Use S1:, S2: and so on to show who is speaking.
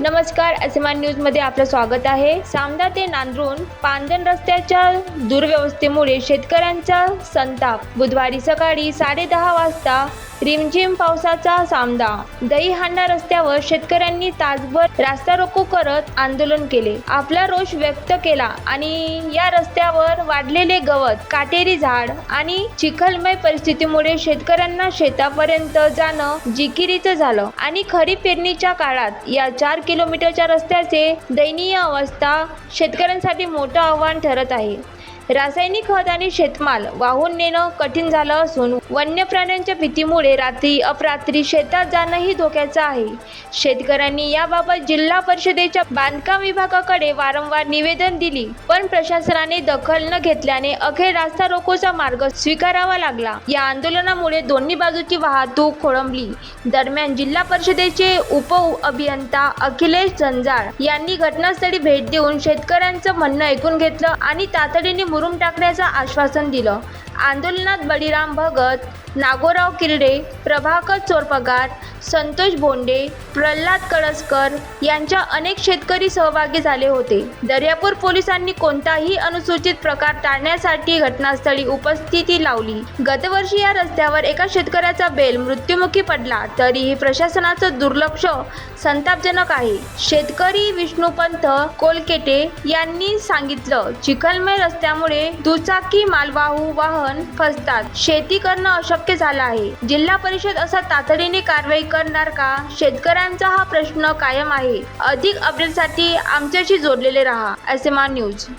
S1: नमस्कार असेमान न्यूजमध्ये आपलं स्वागत आहे. सामदा ते नांदरून पांदन रस्त्याच्या दुर्व्यवस्थेमुळे शेतकऱ्यांचा संताप. बुधवारी सकाळी साडेदहा वाजता रिमझिम पावसाचा सामदा दहीहांडा रस्त्यावर शेतकऱ्यांनी तासभर रास्ता रोको करत आंदोलन केले. आपला रोष व्यक्त केला आणि या रस्त्यावर वाढलेले गवत काटेरी झाड आणि चिखलमय परिस्थितीमुळे शेतकऱ्यांना शेतापर्यंत जाणं जिकिरीचं झालं. आणि खरीप पेरणीच्या काळात या चार किलोमीटरच्या रस्त्याचे दयनीय अवस्था शेतकऱ्यांसाठी मोठं आव्हान ठरत आहे. रासायनिक खत आणि शेतमाल वाहून नेणं कठीण झालं असून वन्य प्राण्यांच्या भीतीमुळे रात्री अपरात्री शेतात जाणंही धोक्याचं आहे. शेतकऱ्यांनी याबाबत जिल्हा परिषदेच्या बांधकाम विभागाकडे वारंवार निवेदन दिली पण प्रशासनाने दखल न घेतल्याने अखेर रास्ता रोकोचा मार्ग स्वीकारावा लागला. या आंदोलनामुळे दोन्ही बाजूची वाहतूक खोळंबली. दरम्यान जिल्हा परिषदेचे उप अभियंता अखिलेश झंजाळ यांनी घटनास्थळी भेट देऊन शेतकऱ्यांचं म्हणणं ऐकून घेतलं आणि तातडीने करून टाकण्याचं आश्वासन दिलं. आंदोलनात बळीराम भगत नागोराव किरडे प्रभाकर चोरपगार संतोष बोंडे प्रल्हाद कळसकर यांच्या अनेक शेतकरी सहभागी झाले होते. दर्यापूर पोलिसांनी कोणताही अनुसूचित प्रकार टाळण्यासाठी घटनास्थळी उपस्थिती लावली. गतवर्षी या रस्त्यावर एका शेतकऱ्याचा बेल मृत्युमुखी पडला तरीही प्रशासनाचं दुर्लक्ष संतापजनक आहे. शेतकरी विष्णुपंत कोलकेटे यांनी सांगितलं चिखलमय रस्त्यामुळे दुचाकी मालवाहू वाहन फसतात. शेती करणं अशक्य झालं आहे. जिल्हा परिषद असा तातडीने कारवाई करणार का? शेतकऱ्यांचा हा प्रश्न कायम आहे. अधिक अपडेटसाठी आमच्याशी जोडलेले रहा. M R news.